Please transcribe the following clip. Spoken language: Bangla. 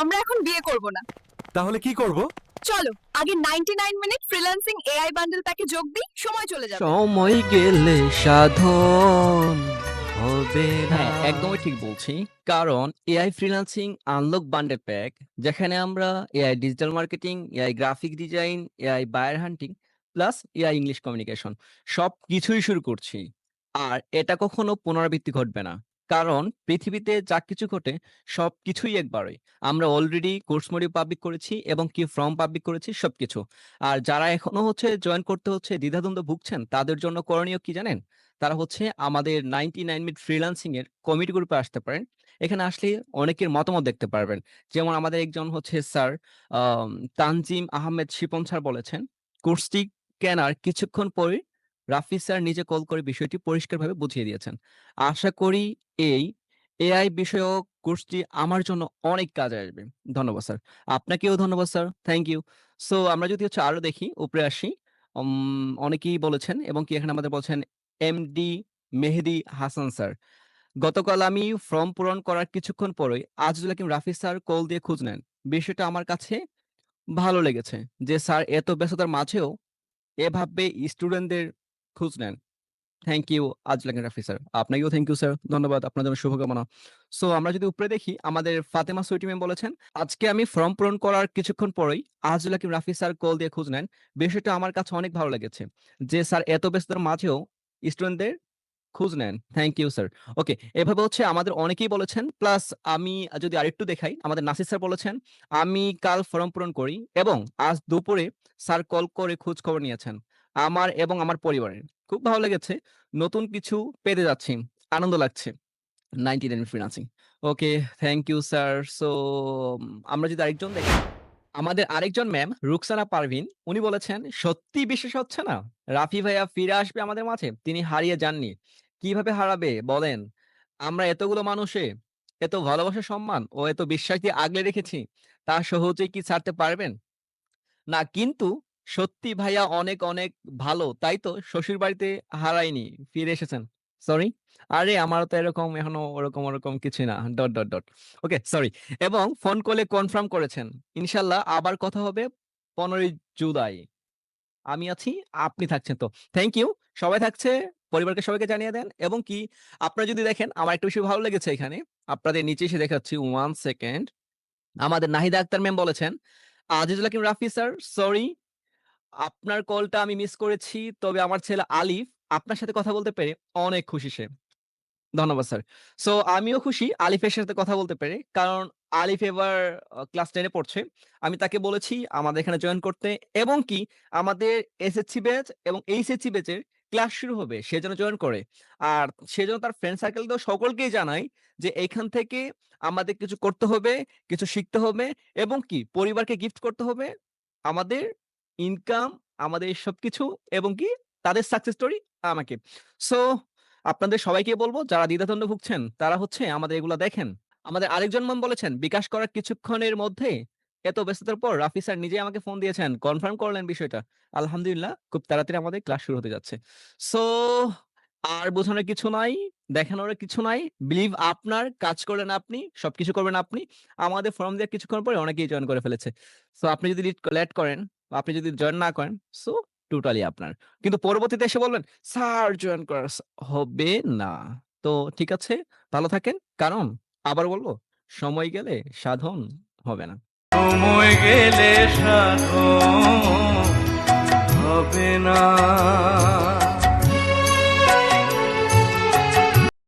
আমরা এখন বিয়ে করব না। তাহলে কি করব? চলো আগে 99 মিনিট ফ্রিল্যান্সিং এআই বান্ডেল প্যাকে যোগ দিই সময় চলে যাবে। সময় গেলে সাধন হবে না। হ্যাঁ একদমই ঠিক বলছি। কারণ AI freelancing unlock bundle pack যেখানে আমরা AI digital marketing AI graphic design AI buyer hunting plus AI English communication সব কিছুই শুরু করছি। আর এটা কখনো পুনরাবৃত্তি ঘটবে না। কারণ পৃথিবীতে যা কিছু ঘটে সব কিছুই একবারই। আমরা অলরেডি কোর্স মডিউল পাবলিক করেছি এবং কি ফর্ম পাবলিক করেছি সবকিছু। আর যারা এখনও হচ্ছে জয়েন করতে হচ্ছে, দ্বিধাদ্বন্দ্ব ভুগছেন, তাদের জন্য করণীয় কি জানেন? তারা হচ্ছে আমাদের নাইনটি নাইন মিনিট ফ্রিল্যান্সিং এর কমিটি গ্রুপে আসতে পারেন। এখানে আসলে অনেকের মতামত দেখতে পারবেন। যেমন আমাদের একজন হচ্ছে স্যার তানজিম আহমেদ শিপন স্যার বলেছেন কোর্সটি কেনার কিছুক্ষণ পরে রাফি স্যার নিজে কল করে বিষয়টি পরিষ্কারভাবে বুঝিয়ে দিয়েছেন। আশা করি এই এআই বিষয়ক কোর্সটি আমার জন্য অনেক কাজে আসবে। ধন্যবাদ স্যার। আপনাকেও ধন্যবাদ স্যার। Thank you. সো আমরা যদি হচ্ছে আরও দেখি, উপরে আসি অনেকেই বলেছেন এবং কি এখানে আমাদের বলছেন এমডি মেহেদি হাসান স্যার। গতকাল আমি ফর্ম পূরণ করার কিছুক্ষণ পরেই আজিজুল হাকিম রাফি স্যার কল দিয়ে খোঁজ নেন। বিষয়টা আমার কাছে ভালো লেগেছে যে স্যার এত ব্যস্ততার মাঝেও এভাবে স্টুডেন্টদের খোঁজ নেন। Thank you Hakim Rafi sir আপনাকেও থ্যাংক ইউ স্যার ধন্যবাদ, আপনার জন্য শুভকামনা। সো আমরা যদি উপরে দেখি, আমাদের ফাতেমা সুইটি ম্যাম বলেছেন, আজকে আমি ফর্ম পূরণ করার কিছুক্ষণ পরেই আজিজুল হাকিম রাফি স্যার কল দিয়ে খোঁজ নেন। বিষয়টা আমার কাছে অনেক ভালো লেগেছে যে স্যার এত ব্যস্ততার মাঝেও স্টুডেন্টদের খোঁজ নেন। থ্যাংক ইউ স্যার ওকে এভাবে হচ্ছে আমাদের অনেকেই বলেছেন প্লাস আমি যদি আরেকটু দেখাই, আমাদের নাসির স্যার বলেছেন, আমি কাল ফর্ম পূরণ করি এবং আজ দুপুরে স্যার কল করে খোঁজ খবর নিয়েছেন। আমার এবং আমার পরিবারের। খুব ভালো লেগেছে। নতুন কিছু পেতে যাচ্ছি। আনন্দ লাগছে। Ninety nine freelancing okay thank you sir so আমরা যদি আরেকজন দেখি। আমাদের আরেকজন ম্যাম রুকসানা পারভিন, উনি বলেছেন সত্যি বিশ্বাস হচ্ছে না? রাফি ভাইয়া ফিরে আসবে আমাদের মাঝে? তিনি হারিয়ে যাননি। কীভাবে হারাবে? বলেন। আমরা এতগুলো মানুষে, এত ভালোবাসা সম্মান ও এত বিশ্বাস দিয়ে আগলে রেখেছি, তা সহজেই কি ছাড়তে পারবেন? না, কিন্তু সত্যি ভাইয়া অনেক অনেক ভালো। তাই তো? শ্বশুর বাড়িতে হারায়নি, ফিরে এসেছেন। সরি আরে আমার তো এরকম এখনও ওরকম ওরকম কিছু না। Dot dot dot okay sorry এবং ফোন কলে কনফার্ম করেছেন। ইনশাল্লাহ আবার কথা হবে পনেরোই জুলাই। আমি আছি, আপনি থাকছেন তো। থ্যাংক ইউ সবাই থাকছে, পরিবারকে সবাইকে জানিয়ে দেন। এবং কি, আপনারা যদি দেখেন, আমার একটা বিষয় ভালো লেগেছে এখানে। আপনাদের নিচে এসে দেখাচ্ছি ওয়ান সেকেন্ড আমাদের নাহিদা আক্তার ম্যাম বলেছেন, আজিজুল হাকিম রাফি স্যার সরি আপনার কলটা আমি মিস করেছি, তবে আমার ছেলে আলিফ আপনার সাথে কথা বলতে পেরে অনেক খুশি সে। ধন্যবাদ স্যার। সো, আমিও খুশি আলিফের সাথে কথা বলতে পেরে। কারণ আলিফ এবার ক্লাস টেনে পড়ছে। আমি তাকে বলেছি আমাদের এখানে জয়েন করতে এবং কি আমাদের এসএসসি ব্যাচ এবং এইচএসসি ব্যাচের ক্লাস শুরু হবে, সে যেন জয়েন করে। আর সে যেন তার ফ্রেন্ড সার্কেল তো সকলকেই জানাই যে এইখান থেকে আমাদের কিছু করতে হবে, কিছু শিখতে হবে এবং কি পরিবারকে গিফট করতে হবে আমাদের ইনকাম আমাদের সবকিছু এবং কি তাদের সাকসেস স্টোরি আমাকে। সো আপনাদের সবাইকে বলব, যারা দ্বিধাদ্বন্দ্ব ভুগছেন, তারা হচ্ছে আমাদের এগুলো দেখেন। আমাদের আরেকজন ম্যাম বলেছেন, বিকাশ করার কিছুক্ষণের মধ্যে এত ব্যস্ততার পর রাফি স্যার নিজে আমাকে ফোন দিয়েছেন। কনফার্ম করলেন বিষয়টা। আলহামদুলিল্লাহ, খুব তাড়াতাড়ি আমাদের ক্লাস শুরু হতে যাচ্ছে। সো আর বোঝানোর কিছু নাই দেখানোর কিছু নাই। বিলিভ আপনার, কাজ করলেন আপনি, সবকিছু করবেন আপনি। আমাদের ফর্ম দিয়ে কিছুক্ষণ পরে অনেকেই জয়েন করে ফেলেছে। সো আপনি যদি লেট করেন বা আপনি যদি জয়েন না করেন সো টোটালি আপনার। কিন্তু পরবর্তীতে এসে বলবেন, স্যার জয়েন করার হবে না। তো ঠিক আছে, ভালো থাকেন। কারণ আবার বলব, সময় গেলে সাধন হবে না। সময় গেলে সাধন হবে না।